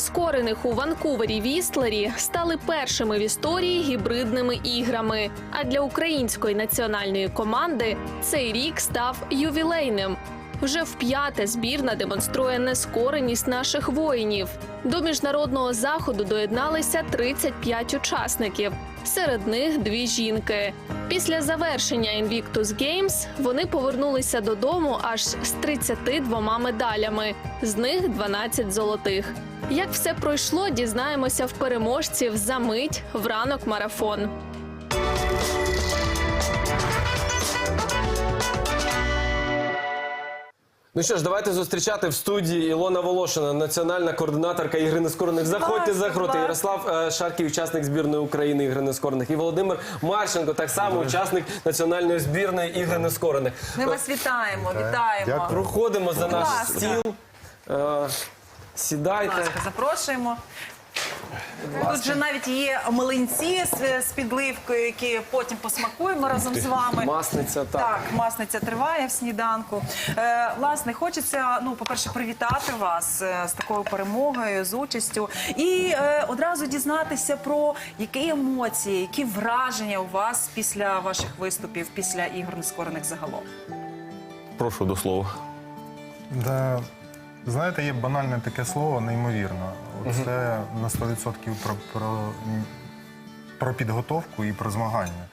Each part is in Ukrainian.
нескорених у Ванкувері Вістлері стали першими в історії гібридними іграми. А для української національної команди цей рік став ювілейним. Вже вп'яте збірна демонструє нескореність наших воїнів. До міжнародного заходу доєдналися 35 учасників. Серед них дві жінки. Після завершення Invictus Games вони повернулися додому аж з 32 медалями, з них 12 золотих. Як все пройшло, дізнаємося в переможців за мить в ранок марафон. Ну що ж, давайте зустрічати в студії Ілона Волошина, національна координаторка ігри нескорених. Заходьте, заходьте. Ярослав е, Шарків, учасник збірної України ігри нескорених. І Володимир Марченко, так само учасник національної збірної ігри нескорених. Ми вас вітаємо, вітаємо. Проходимо за наш стіл. Е, Будь Сідайте. ласка, запрошуємо. Тут же навіть є млинці з, з підливкою, які потім посмакуємо разом з вами. Масниця, так. Так, масниця триває в сніданку. Е, власне, хочеться, ну, по-перше, привітати вас е, з такою перемогою, з участю, і е, одразу дізнатися про які емоції, які враження у вас після ваших виступів, після ігор нескорених загалом. Прошу до слова. Да, знаєте, є банальне таке слово неймовірно. Це на 100% про, про, про підготовку і про змагання.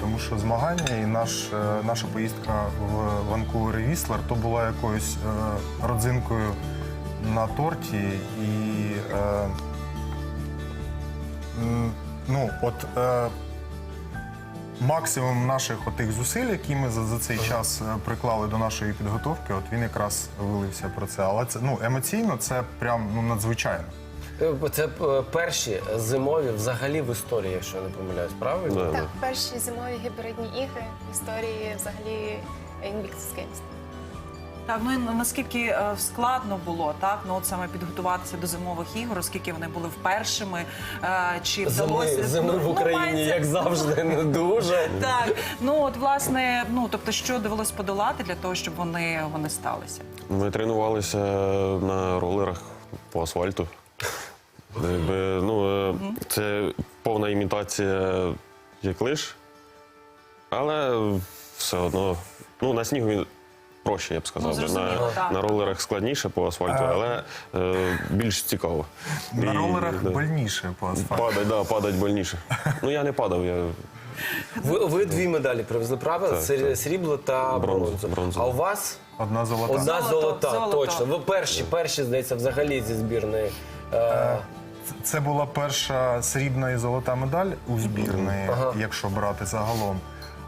Тому що змагання і наш, е, наша поїздка в Ванкувер і Віслер то була якоюсь е, родзинкою на торті. І е, м, ну, от е, максимум наших отих зусиль, які ми за, за цей час е, приклали до нашої підготовки, от він якраз вилився про це. Але це ну емоційно це прям ну надзвичайно. Е, Це е, перші зимові взагалі в історії, якщо я не помиляюсь, правильно? Так, перші зимові гібридні ігри в історії взагалі Invictus Games. Так, ну і наскільки е, складно було так, ну от саме підготуватися до зимових ігор, оскільки вони були впершими, е, чи Зими, вдалося зими в Ну, Україні, мається- як завжди, не дуже. Так, ну от власне, ну тобто, що довелось подолати для того, щоб вони, вони сталися? Ми тренувалися на ролерах по асфальту. Якби, ну, е, це повна імітація як лиш, але все одно ну, на снігу він проще, я б сказав. Ну, на, так. на ролерах складніше по асфальту, але е, більш цікаво. На І, ролерах да, больніше по асфальту. Падать, да, падать больніше. Ну я не падав, я Ви, ви дві медалі привезли, правда? Так, Срі- так. Срібло та Бронзу, бронзу. бронзу. А у вас Одна золота. одна Золото, золота, золото. точно. Ви перші, перші, здається, взагалі зі збірної. Е, Це була перша срібна і золота медаль у збірної, Ага. якщо брати загалом.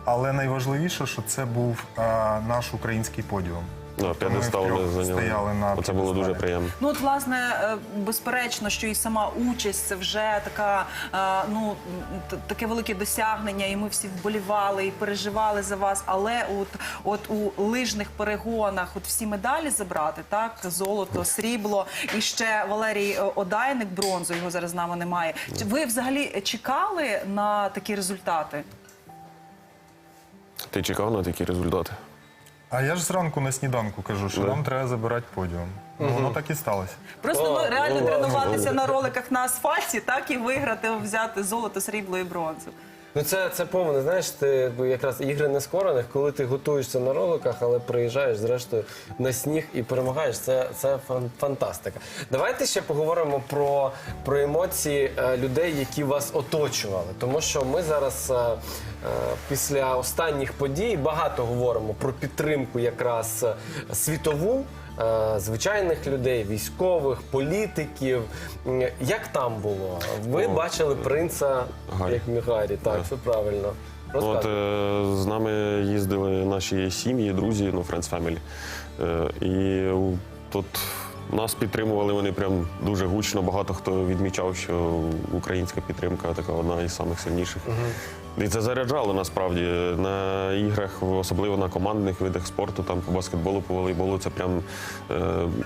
Але найважливіше, що це був е, наш український подіум. ну, Тобто ми п'єдестал втрьох зайняли. стояли на Оце було дуже п'єдесталі. приємно. Ну от власне, е, безперечно, що і сама участь це вже така, е, ну т- таке велике досягнення, і ми всі вболівали і переживали за вас. Але от, от у лижних перегонах, от всі медалі забрати, так золото, срібло, і ще Валерій е, Одайник бронзу, його зараз з нами немає. Чи Ви взагалі чекали на такі результати? Ти чекав на такі результати? А я ж зранку на сніданку кажу, що нам треба забирати подіум. Ну, воно так і сталося. Просто ну, реально ну, тренуватися на роликах на асфальті, так і виграти, взяти золото, срібло і бронзу. Ну це, це повне, знаєш, ти якраз ігри нескорених, коли ти готуєшся на роликах, але приїжджаєш зрештою на сніг і перемагаєш. Це, це фан- фантастика. Давайте ще поговоримо про, про емоції е, людей, які вас оточували. Тому що ми зараз е, е, після останніх подій багато говоримо про підтримку якраз е, світову. Е, Звичайних людей, військових, політиків. Як там було? Ви О, бачили принца Гарі. як Мігарі, так, Так. все правильно. От е, з нами їздили наші сім'ї, друзі, ну, Friends Family. Е, і тут нас підтримували вони прям дуже гучно. Багато хто відмічав, що українська підтримка така одна із самих сильніших. І це заряджало насправді на іграх, особливо на командних видах спорту, там по баскетболу, по волейболу. Це прям е,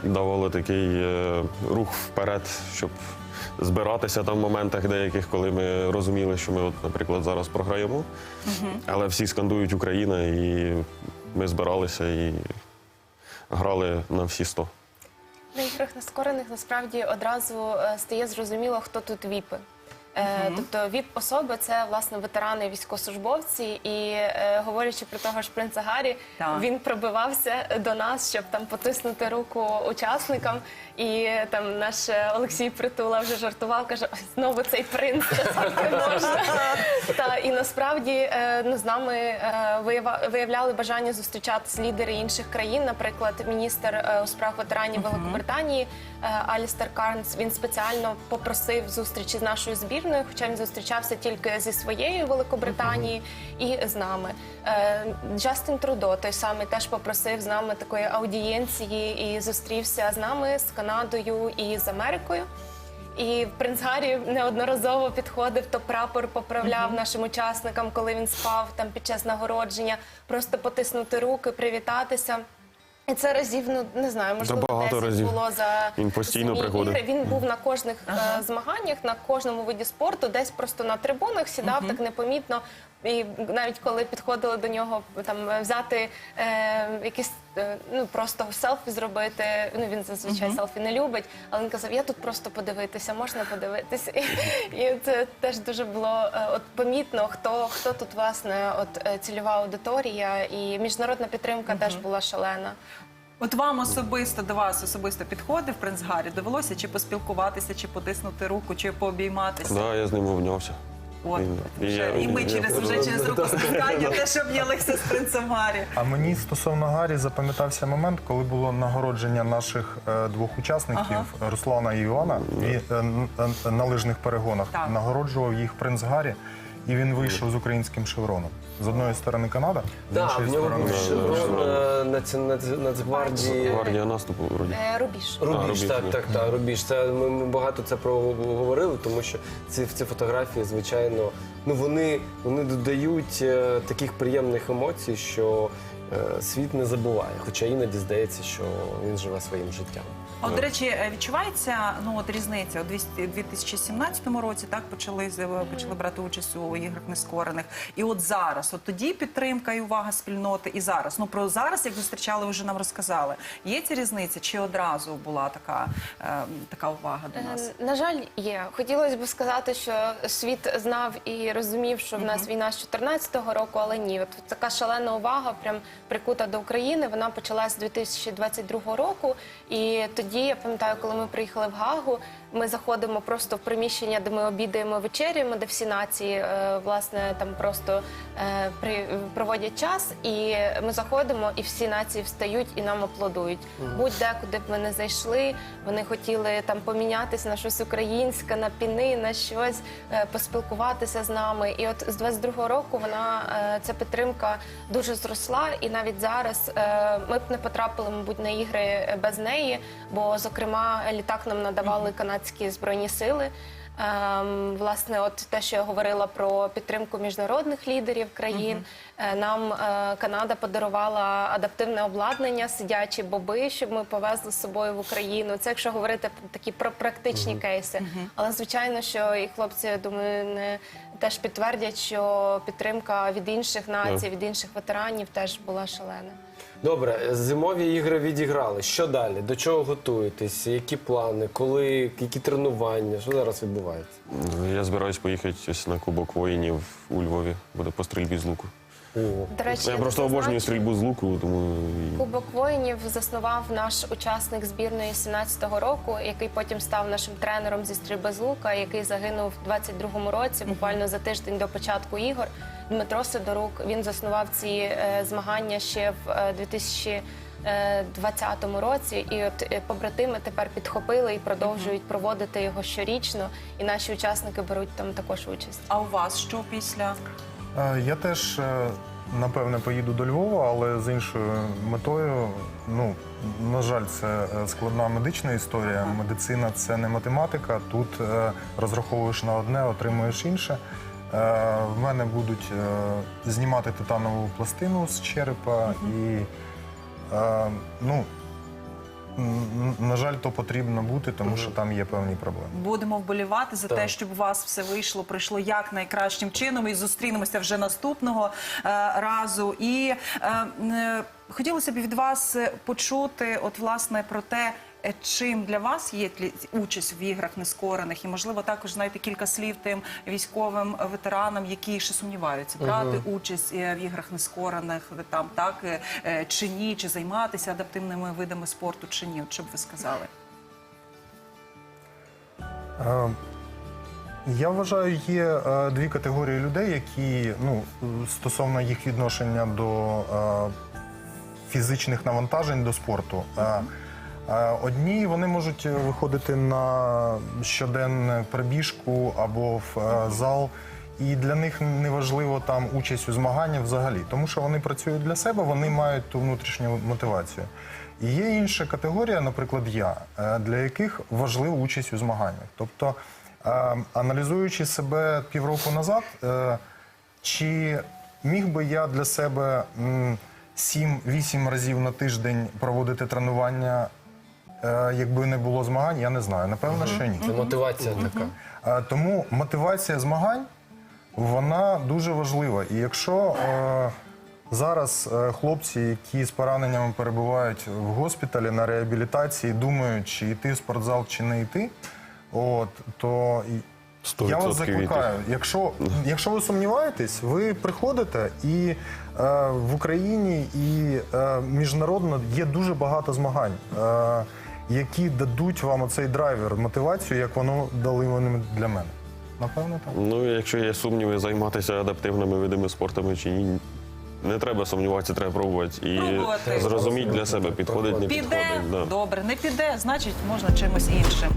давало такий е, рух вперед, щоб збиратися там в моментах деяких, коли ми розуміли, що ми, от, наприклад, зараз програємо. Але всі скандують Україна, і ми збиралися і грали на всі 100. На наскорених насправді одразу е, стає зрозуміло, хто тут віпи. Е, Тобто віп особи це власне ветерани військовослужбовці, і е, говорячи про того ж принца Гаррі, Так. він пробивався до нас, щоб там потиснути руку учасникам. І там наш е, Олексій Притула вже жартував, каже: знову цей принц, та можна. Та і насправді ну, з нами виявляли бажання зустрічатися лідери інших країн. Наприклад, міністр у справах ветеранів Великобританії Алістер Карнс він спеціально попросив зустрічі з нашою збірною, хоча він зустрічався тільки зі своєю Великобританією і з нами. Е, Джастін Трудо той самий теж попросив з нами такої аудієнції і зустрівся з нами з Канадою і з Америкою. І принц Гаррі неодноразово підходив, то прапор поправляв нашим учасникам, коли він спав там під час нагородження, просто потиснути руки, привітатися. І це разів, ну не знаю, можливо, багато 10 разів. було за Він постійно самі приходив. ігри. Він був на кожних е, змаганнях, на кожному виді спорту, десь просто на трибунах сідав так непомітно. І навіть коли підходили до нього там взяти е, якісь е, ну просто селфі зробити. Ну він зазвичай селфі не любить, але він казав: я тут просто подивитися, можна подивитися. І, і це теж дуже було е, от помітно, хто хто тут власне от е, цільова аудиторія, і міжнародна підтримка теж була шалена. От вам особисто до вас особисто підходив принц Гаррі? Довелося чи поспілкуватися, чи потиснути руку, чи пообійматися? Да, я з ним обнявся. От Він- вже я- і ми я- через вже через рукостискання теж обнялися з принцем Гаррі. А мені стосовно Гаррі запам'ятався момент, коли було нагородження наших е, двох учасників Руслана і Івана і, е, е, на лижних перегонах. Так. Нагороджував їх принц Гаррі, і він вийшов з українським шевроном. З одної сторони Канада, з Так, іншої в нього сторони. був шеврон е, наці- наці- Нацгвардії. Гвардія наступу вроді. Е, Рубіж. А, Рубіж, Рубіж, так, ні. так, так, Рубіж. Це ми, ми багато це проговорили, тому що ці, ці фотографії, звичайно, ну вони, вони додають е, таких приємних емоцій, що е, світ не забуває. Хоча іноді здається, що він живе своїм життям. А от, до речі, е, відчувається ну от різниця у 200 2017 році. Так почали з- почали брати участь у іграх нескорених. І от зараз, от тоді підтримка і увага спільноти, і зараз. Ну про зараз, як зустрічали, вже нам розказали. Є ця різниця? Чи одразу була така, е, така увага до нас? Е, На жаль, є. Хотілося б сказати, що світ знав і розумів, що в нас війна з 14-го року, але ні. От така шалена увага, прям прикута до України. Вона почалась з 2022 року. І тоді я пам'ятаю, коли ми приїхали в Гагу, ми заходимо просто в приміщення, де ми обідаємо вечеряємо, де всі нації е, власне там просто е, при, проводять час, і ми заходимо, і всі нації встають і нам аплодують. Будь-де, куди б ми не зайшли, вони хотіли там помінятися на щось українське, на піни, на щось, е, поспілкуватися з нами. І от з 22-го року вона ця підтримка дуже зросла, і навіть зараз ми б не потрапили, мабуть, на ігри без неї, бо зокрема літак нам надавали канадські збройні сили. Ем, власне, от те, що я говорила про підтримку міжнародних лідерів країн, нам е, Канада подарувала адаптивне обладнання, сидячі боби, щоб ми повезли з собою в Україну. Це якщо говорити про такі про практичні кейси. Але звичайно, що і хлопці, я думаю, не теж підтвердять, що підтримка від інших націй, від інших ветеранів теж була шалена. Добре, зимові ігри відіграли. Що далі? До чого готуєтесь? Які плани? Коли? Які тренування? Що зараз відбувається? Я збираюсь поїхати ось на Кубок воїнів у Львові. Буде по стрільбі з луку. О. До речі, Я просто обожнюю стрільбу з луку, тому Кубок воїнів заснував наш учасник збірної 17-го року, який потім став нашим тренером зі стрільби з лука, який загинув в 22-му році, буквально за тиждень до початку ігор. Дмитро Сидорук він заснував ці е, змагання ще в е, 2020 році. І от е, побратими тепер підхопили і продовжують проводити його щорічно. І наші учасники беруть там також участь. А у вас що після? Е, Я теж е, напевне поїду до Львова, але з іншою метою. Ну на жаль, це е, складна медична історія. Медицина це не математика. Тут розраховуєш на одне, отримуєш інше. В мене будуть знімати титанову пластину з черепа і ну. На жаль, то потрібно бути, тому що там є певні проблеми. Будемо вболівати за те, щоб у вас все вийшло, прийшло як найкращим чином, і зустрінемося вже наступного е, разу. І е, е, хотілося б від вас е, почути, от власне, про те. е, чим для вас є участь в іграх нескорених, і можливо також знаєте кілька слів тим військовим ветеранам, які ще сумніваються, брати участь е, в іграх нескорених там так е, е, чи ні, чи займатися адаптивними видами спорту, чи ні? От що б ви сказали? Е, Я вважаю, є е, дві категорії людей, які ну, стосовно їх відношення до е, фізичних навантажень до спорту. Одні вони можуть виходити на щоденну пробіжку або в е, зал, і для них не важливо там участь у змаганнях взагалі, тому що вони працюють для себе, вони мають ту внутрішню мотивацію. І є інша категорія, наприклад, я, е, для яких важлива участь у змаганнях. Тобто, е, аналізуючи себе півроку назад, чи міг би я для себе 7-8 разів на тиждень проводити тренування, е, якби не було змагань, я не знаю. Напевно, що ні. Це мотивація така. Е, Тому мотивація змагань вона дуже важлива. І якщо е, зараз е, хлопці, які з пораненнями перебувають в госпіталі на реабілітації, думають, чи йти в спортзал, чи не йти, от то і- Сто я вас закликаю. Якщо, якщо ви сумніваєтесь, ви приходите і е, в Україні і е, міжнародно є дуже багато змагань. Е, які дадуть вам оцей драйвер, мотивацію, як воно дали вони для мене. Напевно, так. Ну, якщо є сумніви, займатися адаптивними видами спорту чи ні, не треба сумніватися, треба пробувати. І Пробувати. зрозуміти для себе, підходить, не Піде. Да. добре, не піде, значить можна чимось іншим.